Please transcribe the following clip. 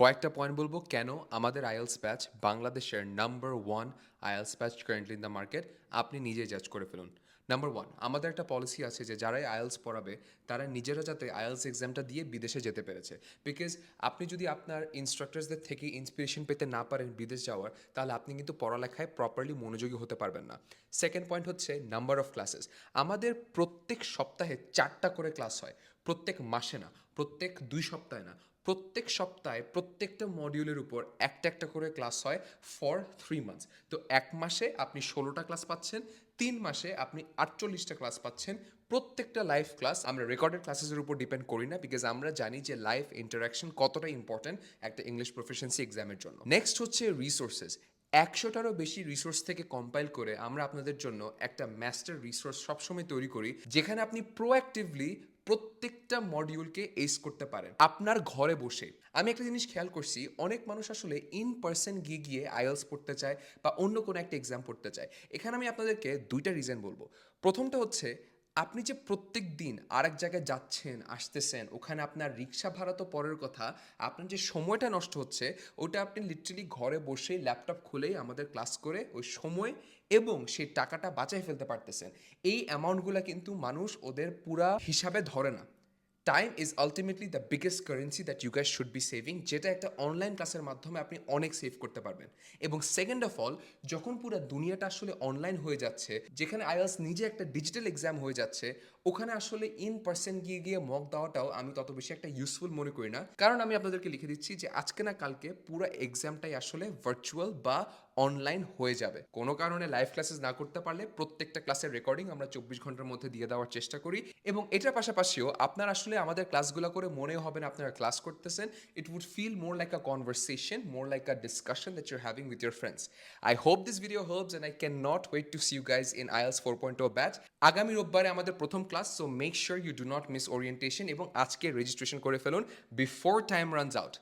কয়েকটা পয়েন্ট বলব, কেন আমাদের আইএলস ব্যাচ বাংলাদেশের number one IELTS batch currently in the market আপনি নিজেই জাজ করে ফেলুন। নাম্বার ওয়ান আমাদের একটা পলিসি আছে যে যারাই আইএলস পড়াবে, তারা নিজেরা যাতে আইএলস এক্সামটা দিয়ে বিদেশে যেতে পেরেছে। বিকজ আপনি যদি আপনার ইনস্ট্রাক্টরসদের থেকে ইন্সপিরেশন পেতে না পারেন বিদেশ যাওয়ার, তাহলে আপনি কিন্তু পড়ালেখায় প্রপারলি মনোযোগী হতে পারবেন না। সেকেন্ড পয়েন্ট হচ্ছে নাম্বার অফ ক্লাসেস আমাদের প্রত্যেক সপ্তাহে চারটা করে ক্লাস হয়। প্রত্যেক মাসে না, প্রত্যেক দুই সপ্তাহে না প্রত্যেক সপ্তাহে, প্রত্যেকটা মডিউলের উপর একটা একটা করে ক্লাস হয় ফর থ্রি মান্থস তো এক মাসে আপনি ষোলোটা ক্লাস পাচ্ছেন, তিন মাসে আপনি আটচল্লিশটা ক্লাস পাচ্ছেন। প্রত্যেকটা লাইভ ক্লাস আমরা রেকর্ডেড ক্লাসেসের উপর ডিপেন্ড করি না বিকজ আমরা জানি যে লাইভ ইন্টারাকশন কতটা ইম্পর্ট্যান্ট একটা ইংলিশ প্রফেশনসি এক্সামের জন্য। নেক্সট হচ্ছে রিসোর্সেস একশোটারও বেশি রিসোর্স থেকে কম্পাইল করে আমরা আপনাদের জন্য একটা মাস্টার রিসোর্স সবসময় তৈরি করি, যেখানে আপনি প্রোঅ্যাক্টিভলি প্রত্যেকটা মডিউলকে এস করতে পারেন। আপনার ঘরে বসে। আমি একটা জিনিস খেয়াল করছি, অনেক মানুষ আসলে ইন পার্সন গিয়ে গিয়ে আইএলস পড়তে চায় বা অন্য কোনো একটা এক্সাম পড়তে চায়। এখানে আমি আপনাদেরকে দুইটা রিজন বলব। প্রথমটা হচ্ছে আপনি যে প্রত্যেক দিন আরেক জায়গায় যাচ্ছেন, আসতেছেন, ওখানে আপনার রিক্সা ভাড়া তো পরের কথা, আপনার যে সময়টা নষ্ট হচ্ছে, ওটা আপনি লিটারালি ঘরে বসে ল্যাপটপ খুলেই আমাদের ক্লাস করে ওই সময় এবং সেই টাকাটা বাঁচাই ফেলতে পারতেছেন। এই অ্যামাউন্টগুলো কিন্তু মানুষ ওদের পুরা হিসাবে ধরে না। Time is ultimately the biggest currency that you guys should be saving যেটা একটা অনলাইন ক্লাসের মাধ্যমে আপনি অনেক সেভ করতে পারবেন। এবং সেকেন্ড অফ অল যখন পুরো দুনিয়াটা আসলে অনলাইন হয়ে যাচ্ছে, যেখানে আইএলস নিজে একটা ডিজিটাল এক্সাম হয়ে যাচ্ছে, ওখানে আসলে ইন পার্সন গিয়ে গিয়ে মক দেওয়াটাও আমি তত বেশি একটা ইউজফুল মনে করি না। কারণ আমি আপনাদেরকে লিখে দিচ্ছি যে, আজকে না কালকে পুরো এক্সামটাই আসলে ভার্চুয়াল বা অনলাইন হয়ে যাবে। কোনো কারণে লাইভ ক্লাসেস না করতে পারলে প্রত্যেকটা ক্লাসের রেকর্ডিং আমরা চব্বিশ ঘণ্টার মধ্যে দিয়ে দেওয়ার চেষ্টা করি এবং এটার পাশাপাশিও আপনার আসলে আমাদের ক্লাসগুলো করে মনে হবে না আপনারা ক্লাস করতেছেন। It would feel more like a conversation more like a discussion that your having with your friends I hope this video helps and I can not wait to see you guys in IELTS four point o batch আগামী রোববারে আমাদের প্রথম class so make sure you do not miss orientation এবং আজকে registration করে ফেলুন before time runs out